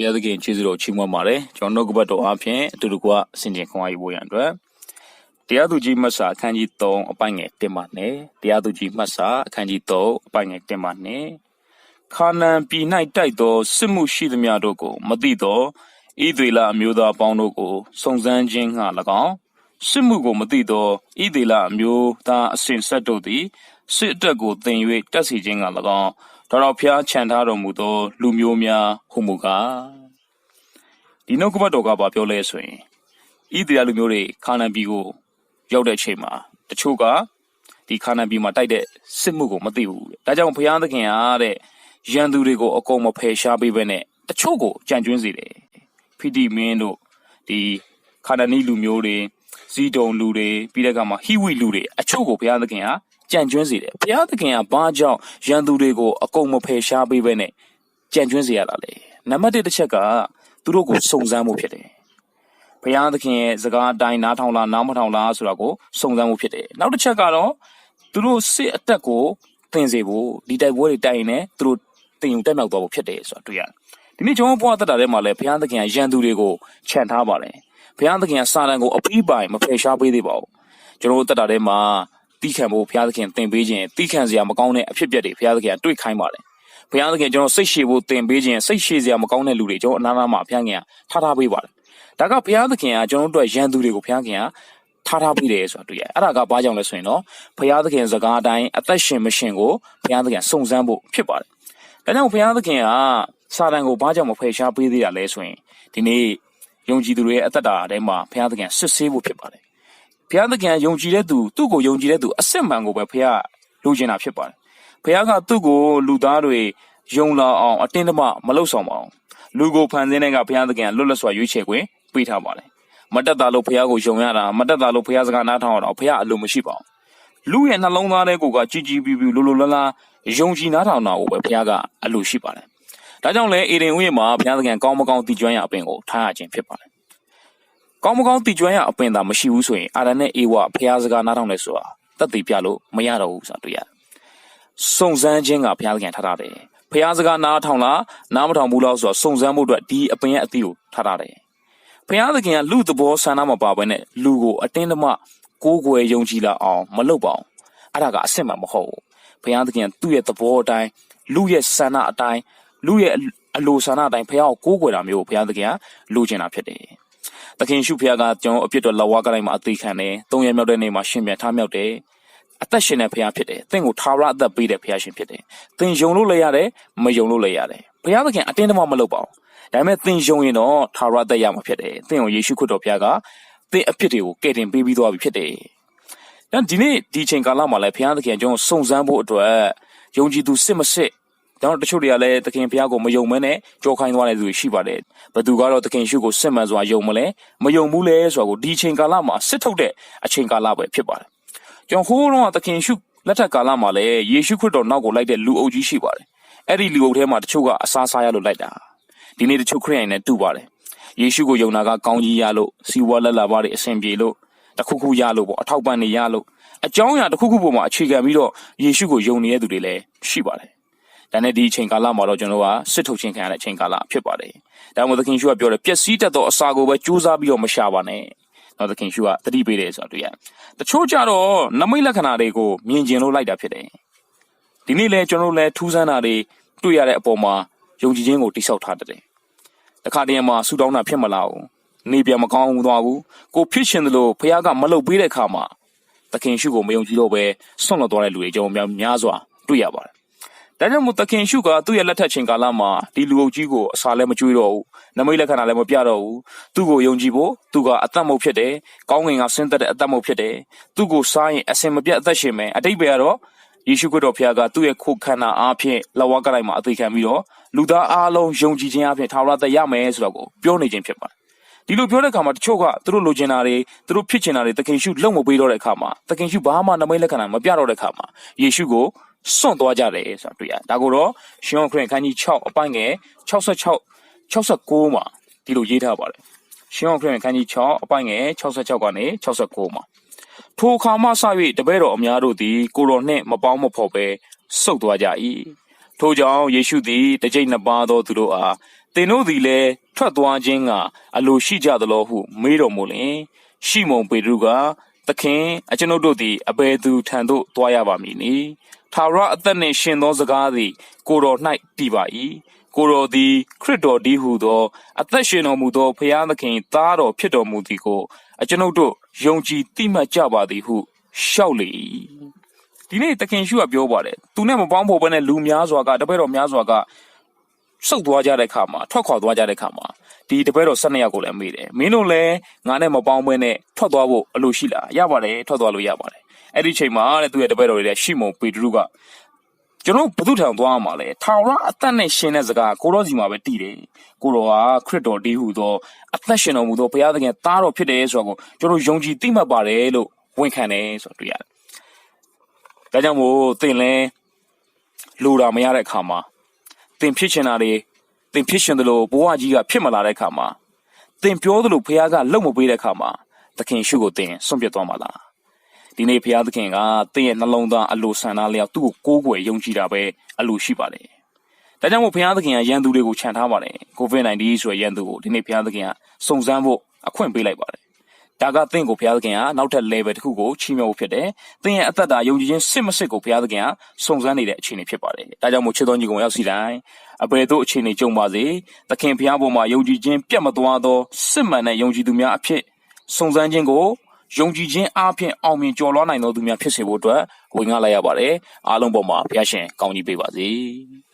ဘုရားသခင်ကျေးဇူးတော်ချီးမွမ်းပါတယ်ကျွန်တော်နှုတ်ကပတ်တော်အားဖြင့်အတူတကွဆင်ခြင်ခွန်အားယူဖို့ရန်အတွက်တရားသူကြီးမတ်စာအခန်းကြီး3အပိုင်းငယ်1မှနဲ့တရားသူကြီးမတ်စာအခန်းကြီး3အပိုင်းငယ်1မှနဲ့ခါနန်ပြည်၌တိုက်သောစစ်မှုရှိသမျှတို့ကို မသိသောဣသေလအမျိုးသားအပေါင်းတို့ကိုစုံစမ်းခြင်းငှာ၎င်းစစ်မှုကိုမသိသောဣသေလအမျိုးသားအစဉ်ဆက်တို့သည်စစ်အတက်ကိုသင်၍တက်စီခြင်းငှာ၎င်း တော်တော်ဖျားခြံထားတော်မူသော လူမျိုးများဟုမူကားဒီနှုတ်ကပတ်တော်ကဘာပြောလဲဆိုရင်ဣသရေလလူမျိုးတွေခါနာန်ပြည်ကို ရောက်တဲ့အချိန်မှာတချို့ကဒီခါနာန်ပြည်မှာတိုက်တဲ့စစ်မှုကိုမသိဘူးတဲ့ဒါကြောင့်ဘုရားသခင်အားတဲ့ရန်သူတွေကိုအကုန်မဖယ်ရှားပေးဘဲနဲ့တချို့ကိုကြံကျွင်းစေတယ်ဖီတီမင်းတို့ဒီခါနာနီလူမျိုးတွေဇီဒုံလူတွေပြီးတဲ့အခါမှာဟိဝိလူတွေအချို့ကိုဘုရားသခင်က ကြံကျွင်းစေတယ်ဘုရားသခင်ကဘာကြောင့်ရန်သူတွေကိုအကုန်မဖယ်ရှားပေးဘဲနဲ့ကြံကျွင်းစေရတာလဲနံပါတ်1တစ်ချက်ကသူတို့ကိုစုံစမ်းမှုဖြစ်တယ်ဘုရားသခင်ရဲ့စကားအတိုင်းနားထောင်လားနားမထောင်လားဆိုတာကိုစုံစမ်းမှုဖြစ်တယ်နောက်တစ်ချက်ကတော့သူတို့စစ်အတက်ကိုသင်စေဖို့ဒီတိုက်ပွဲတွေတိုက်ရင်လည်းသူတို့တင်ယူတက်မြောက်သွားဖို့ဖြစ်တယ်ဆိုတာတွေ့ရတယ်ဒီနေ့ကျွန်တော်ဘုရားတက်တာထဲမှာလည်းဘုရားသခင်ကရန်သူတွေကိုခြံထားပါတယ်ဘုရားသခင်ကစာတန်ကိုအပြီးပိုင်မဖယ်ရှားပေးသေးပါဘူးကျွန်တော်တို့တက်တာထဲမှာ တီးခံဖို့ဘုရားသခင်သင်ပေးခြင်းတီးခံစရာမကောင်းတဲ့အဖြစ်အပျက်တွေဘုရားသခင်ကတွေ့ခိုင်းပါတယ်ဘုရားသခင်ကျွန်တော်စိတ်ရှည်ဖို့သင်ပေးခြင်းစိတ်ရှည်စရာမကောင်းတဲ့လူတွေကျွန်တော်အနားနားမှာဘုရားခင်ကထားထားပေးပါတယ်ဒါကဘုရားသခင်ကကျွန်တော်တို့အတွက်ရန်သူတွေကိုဘုရားခင်ကထားထားပေးတယ်ဆိုတာတွေ့ရတယ်အဲ့ဒါကဘာကြောင့်လဲဆိုရင်တော့ဘုရားသခင်စကားအတိုင်းအသက်ရှင်မရှင်ကိုဘုရားသခင်စုံစမ်းဖို့ဖြစ်ပါတယ်ဒါကြောင့်ဘုရားသခင်ကစာတန်ကိုဘာကြောင့်မဖယ်ရှားပေးသေးတာလဲဆိုရင်ဒီနေ့ယုံကြည်သူတွေရဲ့အသက်တာထဲမှာဘုရားသခင်စစ်ဆေးဖို့ဖြစ်ပါတယ် ဘုရားသခင်ယုံကြည်တဲ့သူသူ့ကိုယုံကြည်တဲ့သူအစစ်မှန်ကိုပဲဘုရားလိုချင်တာဖြစ်ပါတယ်ဘုရားကသူ့ကိုလူသားတွေယုံလာအောင်အတင်းတမမလှုပ်ဆောင်ပါအောင်လူကိုဖန်ဆင်းတဲ့ကဘုရားသခင်လွတ်လပ်စွာရွေးချယ်ခွင့်ပေးထားပါတယ်မတက်တာလို့ဘုရားကိုယုံရတာမတက်တာလို့ဘုရားစကားနားထောင်ရတာဘုရားအလိုမရှိပါဘူးလူရဲ့နှလုံးသားထဲကိုကကြည်ကြည်ပြူပြူလိုလိုလားလားယုံကြည်နားထောင်တာကိုပဲဘုရားကအလိုရှိပါတယ်ဒါကြောင့်လဲအေဒင်ဥယျာဉ်မှာဘုရားသခင်ကောင်းမကောင်းတည်ကျွမ်းရအပင်ကိုထားရခြင်းဖြစ်ပါတယ် ကောင်းမကောင်းတည်ကျွမ်းရအပင်သာမရှိဘူးဆိုရင်အာရနဲ့အေဝဘုရားစကားနားထောင်လဲဆိုတာသက်သေပြလို့မရတော့ဘူးဆိုတာတွေ့ရတယ်စုံစမ်းခြင်းကဘုရားသခင်ထားထားတယ်ဖះစကားနားထောင်လားနားမထောင်ဘူးလားဆိုတော့စုံစမ်းဖို့အတွက်ဒီအပင်ရဲ့အသီးကိုထားထားတယ်ဖះသခင်ကလူသဘောဆန္ဒမပါဘဲနဲ့လူကိုအတင်းတမကိုးကွယ်ယုံကြည်လာအောင်မလုပ်ပါအောင်အဲ့ဒါကအစ်စ်မှမဟုတ်ဘူးဖះသခင်ကသူ့ရဲ့သဘောအတိုင်းလူရဲ့ဆန္ဒအတိုင်းလူရဲ့အလိုဆန္ဒအတိုင်းဖះကိုကိုးကွယ်တာမျိုးကိုဖះသခင်ကလိုချင်တာဖြစ်တယ် သခင်ရှုဖះကကျွန်တော်အပြစ်တော်လောက်ဝါကတိုင်းမှာအသေးခံတယ်။သုံးရမြောက်တဲ့နေ့မှာရှင်ပြန်ထားမြောက်တယ်။အသက်ရှင်တဲ့ဖះဖြစ်တယ်။သင်ကိုထာဝရအသက်ပေးတဲ့ဖះရှင်ဖြစ်တယ်။သင်ယုံလို့လည်းရတယ်မယုံလို့လည်းရတယ်။ဘုရားသခင်အတင်းတမမလုပ်ပါဘူး။ဒါပေမဲ့သင်ယုံရင်တော့ထာဝရအသက်ရမှာဖြစ်တယ်။သင်ကိုယေရှုခရစ်တော်ဖះကသင်အပြစ်တွေကိုကယ်တင်ပေးပြီးသွားပြီဖြစ်တယ်။ဒါဒီနေ့ဒီချိန်ကာလမှာလည်းဖះသခင်ကျွန်တော်စုံစမ်းဖို့အတွက်ယုံကြည်သူစစ်မစစ် ကျွန်တော်တချို့တွေကလည်းသခင်ဘုရားကိုမယုံမဲနဲ့ကြောခိုင်းသွားတဲ့သူတွေရှိပါတယ်။ဘသူကတော့သခင်ရှုကိုစစ်မှန်စွာယုံမလဲမယုံဘူးလဲဆိုတာကိုဒီချိန်ကာလမှာစစ်ထုတ်တဲ့အချိန်ကာလပဲဖြစ်ပါတယ်။ကျွန်တော်ဟိုးတော့သခင်ရှုလက်ထက်ကာလမှာလည်းယေရှုခရစ်တော်နောက်ကိုလိုက်တဲ့လူအုပ်ကြီးရှိပါတယ်။အဲ့ဒီလူအုပ်ထဲမှာတချို့ကအစားစားရလို့လိုက်တာ။ဒီနေ့တချို့ခရိယန်နဲ့တူပါတယ်။ယေရှုကိုယုံတာကကောင်းကြီးရလို့စီဝါလက်လာပါတွေအဆင်ပြေလို့တခုခုရလို့ပေါ့အထောက်ပံ့နေရလို့အကြောင်းအရာတစ်ခုခုပေါ်မှာအခြေခံပြီးတော့ယေရှုကိုယုံနေတဲ့သူတွေလည်းရှိပါတယ်။ ဒါနဲ့ဒီအချိန်ကာလမှာတော့ကျွန်တော်ကစစ်ထုတ်ခြင်းခံရတဲ့အချိန်ကာလဖြစ်ပါတယ်။ဒါမှမဟုတ်သခင်ရှုကပြောတယ်ပျက်စီးတတ်သောအစာကိုပဲကြိုးစားပြီးတော့မရှာပါနဲ့။တော့သခင်ရှုကတတိပေးတယ်ဆိုတာတွေ့ရတယ်။တချို့ကြတော့နမိတ်လက္ခဏာတွေကိုမြင်ကျင်လို့လိုက်တာဖြစ်တယ်။ဒီနေ့လဲကျွန်တော်တို့လဲထူးဆန်းတာတွေတွေ့ရတဲ့အပေါ်မှာယုံကြည်ခြင်းကိုတိဆောက်ထားတယ်။တခါတည်းမှာဆူတောင်းတာဖြစ်မလားဘူး။နေပြန်မကောင်းဘူးသွားဘူး။ကိုဖြစ်ရှင်တယ်လို့ဖခင်ကမလုပ်ပေးတဲ့အခါမှာသခင်ရှုကိုမယုံကြည်တော့ပဲဆွန့်လွတ်သွားတဲ့လူတွေကျွန်တော်များများစွာတွေ့ရပါတယ်။ ဒါကြောင့်မို့သခင်ရှုကသူ့ရဲ့လက်ထက်ချိန်ကာလမှာဒီလူအုပ်ကြီးကိုအစာလည်းမကျွေးတော့ဘူး။နမိတ်လက္ခဏာလည်းမပြတော့ဘူး။သူ့ကိုယုံကြည်ဖို့သူကအသက်မုတ်ဖြစ်တယ်။ကောင်းငင်ကဆင်းသက်တဲ့အသက်မုတ်ဖြစ်တယ်။သူ့ကိုစားရင်အစင်မပြတ်အသက်ရှင်မယ်။အတိတ်ပဲကတော့ယေရှုခရစ်တော်ဖခင်ကသူ့ရဲ့ခုခန္ဓာအားဖြင့်လဝကလိုက်မှာအသေးခံပြီးတော့လူသားအားလုံးယုံကြည်ခြင်းအပြင်ထာဝရသက်ရမယ်ဆိုတော့ကိုပြောနေခြင်းဖြစ်ပါတယ်။ဒီလိုပြောတဲ့အခါမှာတချို့ကသူတို့လိုချင်တာတွေသူတို့ဖြစ်ချင်တာတွေသခင်ရှုလုံမပေးတော့တဲ့အခါမှာသခင်ရှုဘာမှနမိတ်လက္ခဏာမပြတော့တဲ့အခါမှာယေရှုကို စွန့်သွားကြတယ်ဆိုတာတွေ့ရတယ်။ဒါကိုတော့ရှင်ယောခရစ်ခန်းကြီး6အပိုင်းငယ်66 69မှာဒီလိုရေးထားပါတယ်။ရှင်ယောခရစ်ခန်းကြီး6အပိုင်းငယ်66ကနေ69မှာထိုအခါမှစ၍တပည့်တော်အများတို့သည် ကိုတော်နှင့်မပေါင်းမဖော်ပဲစုတ်သွားကြ၏ထို့ကြောင့်ယေရှုသည်တစ်ကြိမ်နှစ်ပါးသောသူတို့အားသင်တို့သည်လည်းထွက်သွားခြင်းကအလိုရှိကြသလိုဟု မေးတော်မူလျင်ရှိမုန်ပေတရုက သခင်အကျွန်ုပ်တို့သည်အဘယ်သူထံသို့သွားရပါမည်နည်းထာဝရအသက်နှင့်ရှင်သောစကားသည်ကိုတော်၌တည်ပါ၏ကိုတော်သည်ခရစ်တော်ဒီဟုသော အသက်ရှင်တော်မူသောဖျားသခင်သားတော်ဖြစ်တော်မူသည်ကိုအကျွန်ုပ်တို့ယုံကြည်သိမှတ်ကြပါသည်ဟုလျှောက်လေ၏ဒီနေ့သခင်ရှုကပြောပါတယ်သူနဲ့မပေါင်းဖို့ဘဲနဲ့လူများစွာကတပည့်တော်များစွာကစုတ်သွားကြတဲ့ခါမှာထွက်ခွာသွားကြတဲ့ခါမှာ ဒီတပည့်တော်၁၂ယောက်ကိုလည်းမေးတယ်မင်းတို့လည်းငါနဲ့မပေါင်းဘဲနဲ့ထွက်သွားဖို့အလိုရှိလားရပါတယ်ထွက်သွားလို့ရပါတယ်အဲ့ဒီချိန်မှာတဲ့သူရဲ့တပည့်တော်တွေလည်းရှီမုန်ပေတရုကကျွန်တော်ဘု து ထံသွားရမှာလဲထာဝရအသက်နဲ့ရှင်တဲ့စကားကိုရောစီမှာပဲတည်တယ်ကိုရောဟာခရစ်တော်တည်ဟူသောအသက်ရှင်တော်မူသောဘုရားသခင်သားတော်ဖြစ်တယ်ဆိုတော့ကျွန်တော်ယုံကြည်သိမှတ်ပါတယ်လို့ဝန်ခံတယ်ဆိုတော့တွေ့ရတယ်ဒါကြောင့်မို့သင်လဲလိုတာမရတဲ့အခါမှာသင်ဖြစ်ချင်တာတွေသ င်ဖြစ်ရှင်သလိုဘဝကြီးကဖြစ်မလာတဲ့ခါမှာသင်ပြောသလိုဖခင်ကလုံမပေးတဲ့ခါမှာသခင်ရှုကိုသင်စွန့်ပစ်သွားမှာလားဒီနေ့ဖခင်သခင်ကသင်ရဲ့နှလုံးသားအလိုဆန္ဒလျောက်သူ့ကိုကိုးကွယ်ယုံကြည်တာပဲအလိုရှိပါတယ်ဒါကြောင့်မို့ဖခင်သခင်ကရန်သူတွေကိုခြံထားပါတယ်ကိုဗစ် -19 ဆိုတဲ့ရန်သူကိုဒီနေ့ဖခင်သခင်ကစုံစမ်းဖို့အခွင့်ပေးလိုက်ပါတယ် ဒါကသင်ကိုဘုရားသခင်ကနောက်ထပ် level တစ်ခုကိုချီးမြှောက်ဖို့ဖြစ်တယ်။သင်ရဲ့အသက်တာယုံကြည်ခြင်းစစ်မစစ်ကိုဘုရားသခင်ကစုံစမ်းနေတဲ့အခြေအနေဖြစ်ပါတယ်။ဒါကြောင့်မို့ချစ်တော်ညီကောင်ရောက်စီတိုင်းအဘယ်သို့အခြေအနေကြုံပါစေ။သခင်ဘုရားပေါ်မှာယုံကြည်ခြင်းပြတ်မသွားသောစစ်မှန်တဲ့ယုံကြည်သူများအဖြစ်စုံစမ်းခြင်းကိုယုံကြည်ခြင်းအပြင်အောင်မြင်ကျော်လွှားနိုင်သောသူများဖြစ်စေဖို့အတွက်ဝင်ငှလိုက်ရပါတယ်။အားလုံးပေါ်မှာဘုရားရှင်ကောင်းကြီးပေးပါစေ။